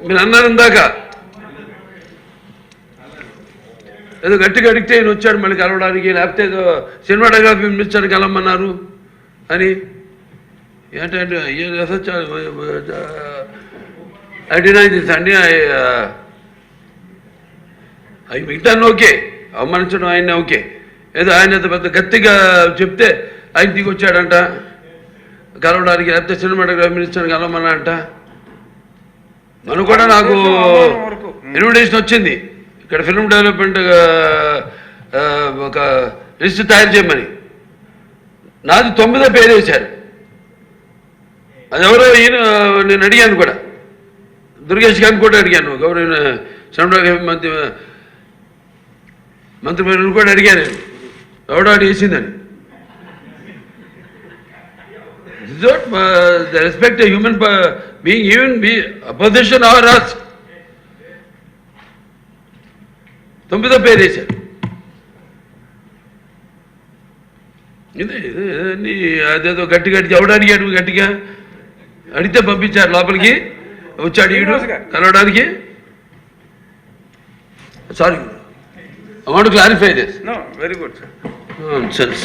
మీరు అన్నారు ఇందాక. ఏదో గట్టిగా అడిగితే ఈయన వచ్చాడు మళ్ళీ కలవడానికి లేకపోతే ఏదో సినిమాటోగ్రఫీ మినిస్టర్ కలవమన్నారు అని. ఏంటంటే ఐ డినై దిస్ అండి అవి మిగతాన్ని ఓకే అవమానించడం ఆయన ఓకే. ఏదో ఆయన పెద్ద గట్టిగా చెప్తే ఆయన దిగి వచ్చాడంట కలవడానికి లేకపోతే సినిమాటోగ్రఫీ మినిస్టర్ కలవమన్నా అంట మనం కూడా నాకు ఇన్విటేషన్ వచ్చింది. ఇక్కడ ఫిల్మ్ డెవలప్మెంట్ ఒక లిస్ట్ తయారు చేయమని. నాది తొమ్మిదో పేరు వేశారు. అది ఎవరో ఈయన నేను అడిగాను కూడా. దుర్గేష్ గారిని కూడా అడిగాను. గౌరవ సినిమాటోగ్రఫీ మంత్రి మంత్రి కూడా అడిగాను ఎవడో అడిగేసిందని. This is what uh, the respect a human being, even be opposition or us. తొమ్మిదో పేరు వేశారు ఇదే ఇదే నీ అదేదో గట్టి గట్టి ఎవడు అడిగాడు గట్టిగా? అడిగితే పంపించారు లోపలికి. వచ్చి అడిగాడు కలవడానికి. Sorry I want clarify this very good, sir. Sense